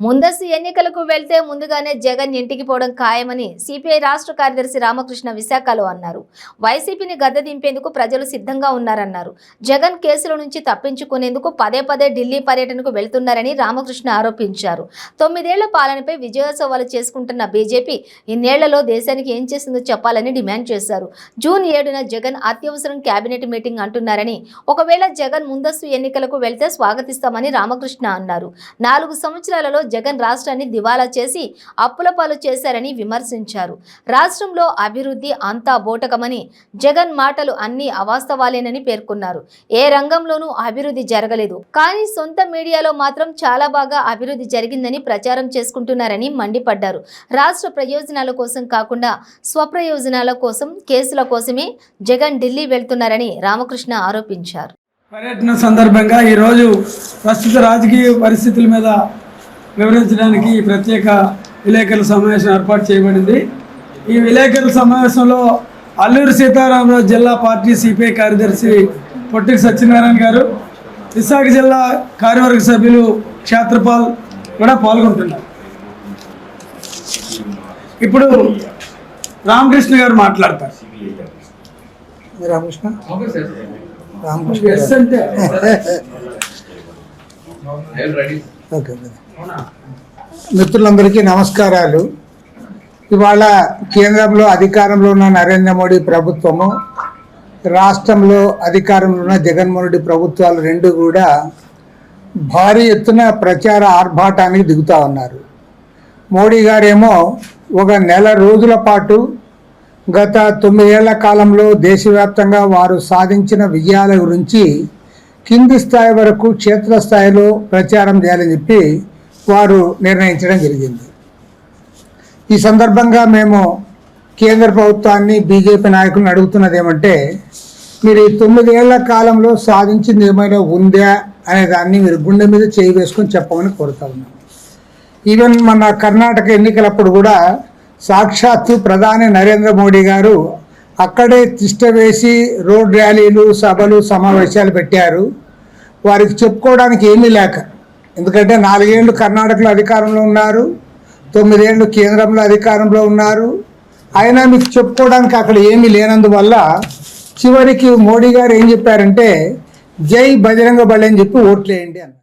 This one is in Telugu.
ముందస్తు ఎన్నికలకు వెళ్తే ముందుగానే జగన్ ఇంటికి పోవడం ఖాయమని సిపిఐ రాష్ట్ర కార్యదర్శి రామకృష్ణ విశాఖలో అన్నారు. వైసీపీని గద్ద దింపేందుకు ప్రజలు సిద్ధంగా ఉన్నారన్నారు. జగన్ కేసుల నుంచి తప్పించుకునేందుకు పదే పదే ఢిల్లీ పర్యటనకు వెళ్తున్నారని రామకృష్ణ ఆరోపించారు. తొమ్మిదేళ్ళ పాలనపై విజయోత్సవాలు చేసుకుంటున్న బీజేపీ ఇన్నేళ్ళలో దేశానికి ఏం చేసిందో చెప్పాలని డిమాండ్ చేశారు. జూన్ ఏడున జగన్ అత్యవసరం కేబినెట్ మీటింగ్ అంటున్నారని ఒకవేళ జగన్ ముందస్తు ఎన్నికలకు వెళ్తే స్వాగతిస్తామని రామకృష్ణ అన్నారు. నాలుగు సంవత్సరాలలో జగన్ రాష్ట్రాన్ని దివాలా చేసి అప్పుల పాలు చేశారని విమర్శించారు. రాష్ట్రంలో అభివృద్ధి అంతా బోటకమని జగన్ మాటలు అన్ని అవాస్తవాలేనని పేర్కొన్నారు. ఏ రంగంలోనూ అభివృద్ధి జరగలేదు. కానీ సొంత మీడియాలో మాత్రం చాలా బాగా అభివృద్ధి జరిగిందని ప్రచారం చేసుకుంటున్నారని మండిపడ్డారు. రాష్ట్ర ప్రయోజనాల కోసం కాకుండా స్వప్రయోజనాల కోసం కేసుల కోసమే జగన్ ఢిల్లీ వెళ్తున్నారని రామకృష్ణ ఆరోపించారు. పర్యటన సందర్భంగా ఈరోజు ప్రస్తుత రాజకీయ పరిస్థితుల మీద వివరించడానికి ఈ ప్రత్యేక విలేకరుల సమావేశం ఏర్పాటు చేయబడింది. ఈ విలేకరుల సమావేశంలో అల్లూరు సీతారామరాజు జిల్లా పార్టీ సిపిఐ కార్యదర్శి పొట్టికి సత్యనారాయణ గారు విశాఖ జిల్లా కార్యవర్గ సభ్యులు క్షేత్రపాల్ కూడా పాల్గొంటున్నారు. ఇప్పుడు రామకృష్ణ గారు మాట్లాడతారు. రామకృష్ణ? రామకృష్ణ ఎస్ అంటే. ఓకే. మిత్రులందరికీ నమస్కారాలు. ఇవాళ కేంద్రంలో అధికారంలో ఉన్న నరేంద్ర మోడీ ప్రభుత్వము రాష్ట్రంలో అధికారంలో ఉన్న జగన్మోహన్ రెడ్డి ప్రభుత్వాలు రెండు కూడా భారీ ఎత్తున ప్రచార ఆర్భాటానికి దిగుతా ఉన్నారు. మోడీ గారేమో ఒక నెల రోజుల పాటు గత తొమ్మిదేళ్ళ కాలంలో దేశవ్యాప్తంగా వారు సాధించిన విజయాల గురించి కింది స్థాయి వరకు క్షేత్రస్థాయిలో ప్రచారం చేయాలని చెప్పి వారు నిర్ణయించడం జరిగింది. ఈ సందర్భంగా మేము కేంద్ర ప్రభుత్వాన్ని బీజేపీ నాయకులను అడుగుతున్నది ఏమంటే మీరు ఈ తొమ్మిదేళ్ళ కాలంలో సాధించింది ఏమైనా ఉందా అనే దాన్ని మీరు గుండె మీద చేయి వేసుకొని చెప్పమని కోరుతా ఉన్నాం. ఈవెన్ మన కర్ణాటక ఎన్నికలప్పుడు కూడా సాక్షాత్తు ప్రధాని నరేంద్ర మోడీ గారు అక్కడే తిష్ట వేసి రోడ్ ర్యాలీలు సభలు సమావేశాలు పెట్టారు. వారికి చెప్పుకోవడానికి ఏమీ లేక. ఎందుకంటే నాలుగేళ్ళు కర్ణాటకలో అధికారంలో ఉన్నారు. తొమ్మిదేళ్ళు కేంద్రంలో అధికారంలో ఉన్నారు. అయినా మీకు చెప్పుకోవడానికి అక్కడ ఏమీ లేనందువల్ల చివరికి మోడీ గారు ఏం చెప్పారంటే జై బజరంగ బలి అని చెప్పి ఓట్లేయండి అని